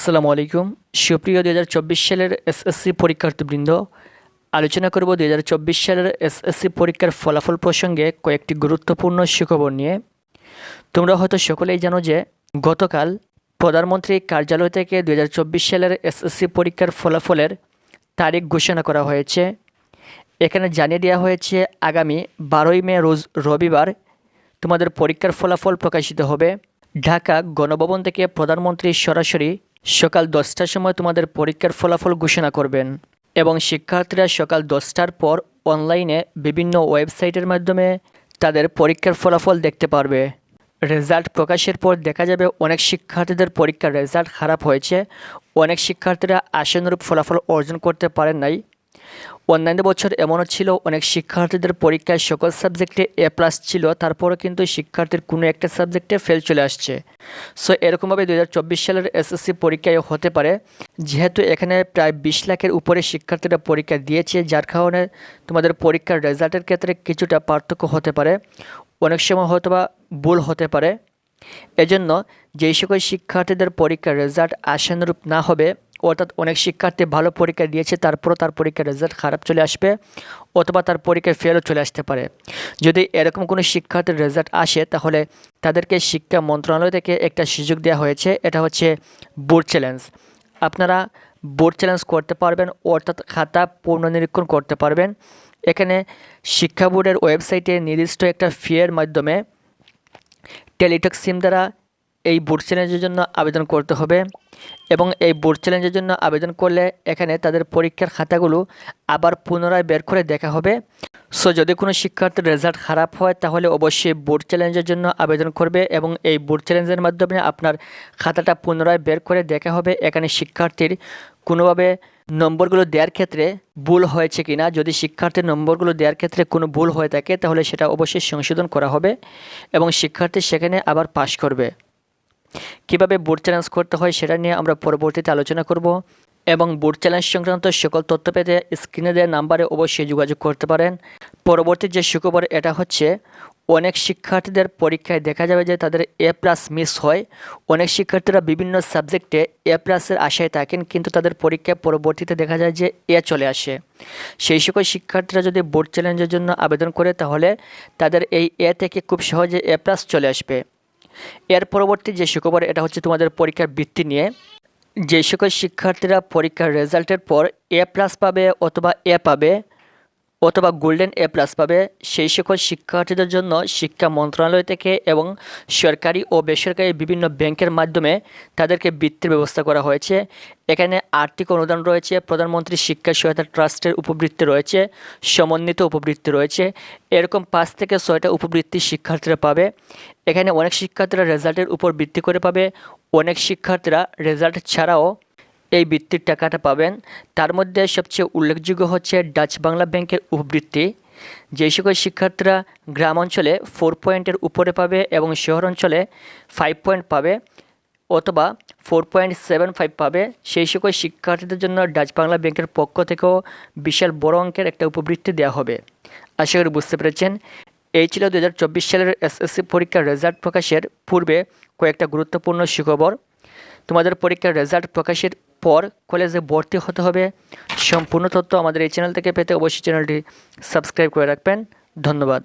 আসসালামু আলাইকুম। সুপ্রিয় দু হাজার চব্বিশ সালের এসএসসি পরীক্ষার্থীবৃন্দ, আলোচনা করব দু হাজার চব্বিশ সালের এসএসসি পরীক্ষার ফলাফল প্রসঙ্গে কয়েকটি গুরুত্বপূর্ণ সুখবর নিয়ে। তোমরা হয়তো সকলেই জানো যে গতকাল প্রধানমন্ত্রী কার্যালয় থেকে দু হাজার চব্বিশ সালের এসএসসি পরীক্ষার ফলাফলের তারিখ ঘোষণা করা হয়েছে। এখানে জানিয়ে দেওয়া হয়েছে, আগামী বারোই মে রোজ রবিবার তোমাদের পরীক্ষার ফলাফল প্রকাশিত হবে। ঢাকা গণভবন থেকে প্রধানমন্ত্রী সরাসরি সকাল দশটার সময় তোমাদের পরীক্ষার ফলাফল ঘোষণা করবেন এবং শিক্ষার্থীরা সকাল দশটার পর অনলাইনে বিভিন্ন ওয়েবসাইটের মাধ্যমে তাদের পরীক্ষার ফলাফল দেখতে পারবে। রেজাল্ট প্রকাশের পর দেখা যাবে অনেক শিক্ষার্থীদের পরীক্ষার রেজাল্ট খারাপ হয়েছে, অনেক শিক্ষার্থীরা আশানুরূপ ফলাফল অর্জন করতে পারেন নাই। অন্যান্য বছর এমনও ছিল, অনেক শিক্ষার্থীদের পরীক্ষায় সকল সাবজেক্টে এ প্লাস ছিল, তারপরও কিন্তু শিক্ষার্থীর কোনো একটা সাবজেক্টে ফেল চলে আসছে। সো এরকমভাবে দুহাজার চব্বিশ সালের এসএসসি পরীক্ষায় হতে পারে। যেহেতু এখানে প্রায় বিশ লাখের উপরে শিক্ষার্থীরা পরীক্ষা দিয়েছে, যার কারণে তোমাদের পরীক্ষার রেজাল্টের ক্ষেত্রে কিছুটা পার্থক্য হতে পারে। অনেক সময় হয়তো বা ভুল হতে পারে। এজন্য যেই সকল শিক্ষার্থীদের পরীক্ষার রেজাল্ট আশানুরূপ না হবে অর্থাৎ অনেক শিক্ষার্থী ভালো পরীক্ষা দিয়েছে, তারপরও তার পরীক্ষার রেজাল্ট খারাপ চলে আসবে অথবা তার পরীক্ষায় ফেলও চলে আসতে পারে। যদি এরকম কোনো শিক্ষার্থীর রেজাল্ট আসে, তাহলে তাদেরকে শিক্ষা মন্ত্রণালয় থেকে একটা সুযোগ দেওয়া হয়েছে, এটা হচ্ছে বোর্ড চ্যালেঞ্জ আপনারা বোর্ড চ্যালেঞ্জ করতে পারবেন, অর্থাৎ খাতা পুনর্নিরীক্ষণ করতে পারবেন। এখানে শিক্ষা বোর্ডের ওয়েবসাইটে নির্দিষ্ট একটা ফিয়ের মাধ্যমে টেলিটক সিম দ্বারা এই বুট চ্যালেঞ্জের জন্য আবেদন করতে হবে এবং এই বুট চ্যালেঞ্জের জন্য আবেদন করলে এখানে তাদের পরীক্ষার খাতাগুলো আবার পুনরায় বের করে দেখা হবে। সো যদি কোনো শিক্ষার্থীর রেজাল্ট খারাপ হয়, তাহলে অবশ্যই বোর্ড চ্যালেঞ্জের জন্য আবেদন করবে এবং এই বোর্ড চ্যালেঞ্জের মাধ্যমে আপনার খাতাটা পুনরায় বের করে দেখা হবে। এখানে শিক্ষার্থীর কোনোভাবে নম্বরগুলো দেওয়ার ক্ষেত্রে ভুল হয়েছে কি না যদি শিক্ষার্থীর নম্বরগুলো দেওয়ার ক্ষেত্রে কোনো ভুল হয়ে থাকে, তাহলে সেটা অবশ্যই সংশোধন করা হবে এবং শিক্ষার্থী সেখানে আবার পাশ করবে। কীভাবে বোর্ড চ্যালেঞ্জ করতে হয় সেটা নিয়ে আমরা পরবর্তীতে আলোচনা করব এবং বোর্ড চ্যালেঞ্জ সংক্রান্ত সকল তথ্য পেতে স্ক্রিনে দেওয়া নাম্বারে অবশ্যই যোগাযোগ করতে পারেন। পরবর্তী যে সুখবর, এটা হচ্ছে অনেক শিক্ষার্থীদের পরীক্ষায় দেখা যাবে যে তাদের এ প্লাস মিস হয়। অনেক শিক্ষার্থীরা বিভিন্ন সাবজেক্টে এ প্লাসের আশায় থাকেন, কিন্তু তাদের পরীক্ষায় পরবর্তীতে দেখা যায় যে এ চলে আসে। সেই সকল শিক্ষার্থীরা যদি বোর্ড চ্যালেঞ্জের জন্য আবেদন করে, তাহলে তাদের এই এ থেকে খুব সহজে এ প্লাস চলে আসবে। এর পরবর্তী যে শুক্রবার এটা হচ্ছে তোমাদের পরীক্ষার বৃত্তি নিয়ে। যে সকল শিক্ষার্থীরা পরীক্ষার রেজাল্টের পর এ প্লাস পাবে অথবা এ পাবে অথবা গোল্ডেন এ প্লাস পাবে। সেই সকল শিক্ষার্থীদের জন্য শিক্ষা মন্ত্রণালয় থেকে এবং সরকারি ও বেসরকারি বিভিন্ন ব্যাংকের মাধ্যমে তাদেরকে বৃত্তির ব্যবস্থা করা হয়েছে। এখানে আর্থিক অনুদান রয়েছে, প্রধানমন্ত্রী শিক্ষা সহায়তা ট্রাস্টের উপবৃত্তি রয়েছে, সমন্বিত উপবৃত্তি রয়েছে। এরকম পাঁচ থেকে ছয়টা উপবৃত্তি শিক্ষার্থীরা পাবে। এখানে অনেক শিক্ষার্থীরা রেজাল্টের উপর ভিত্তি করে পাবে। অনেক শিক্ষার্থীরা রেজাল্ট ছাড়াও এই বৃত্তির টাকাটা পাবেন। তার মধ্যে সবচেয়ে উল্লেখযোগ্য হচ্ছে ডাচ বাংলা ব্যাংকের উপবৃত্তি। যে সকল শিক্ষার্থীরা গ্রাম অঞ্চলে ফোর পয়েন্টের উপরে পাবে এবং শহর অঞ্চলে ফাইভ পয়েন্ট পাবে অথবা ফোর পয়েন্ট সেভেন ফাইভ পাবে, সেই সকল শিক্ষার্থীদের জন্য ডাচ বাংলা ব্যাংকের পক্ষ থেকেও বিশাল বড় অঙ্কের একটা উপবৃত্তি দেওয়া হবে। আশা করি বুঝতে পেরেছেন। এই ছিল দু হাজার চব্বিশ সালের এসএসসি পরীক্ষার রেজাল্ট প্রকাশের পূর্বে কয়েকটা গুরুত্বপূর্ণ সুখবর। তোমাদের পরীক্ষার রেজাল্ট প্রকাশের পর কলেজে ভর্তি হতে হবে। সম্পূর্ণ তথ্য আমাদের এই চ্যানেল থেকে পেতে অবশ্যই চ্যানেলটি সাবস্ক্রাইব করে রাখবেন। ধন্যবাদ।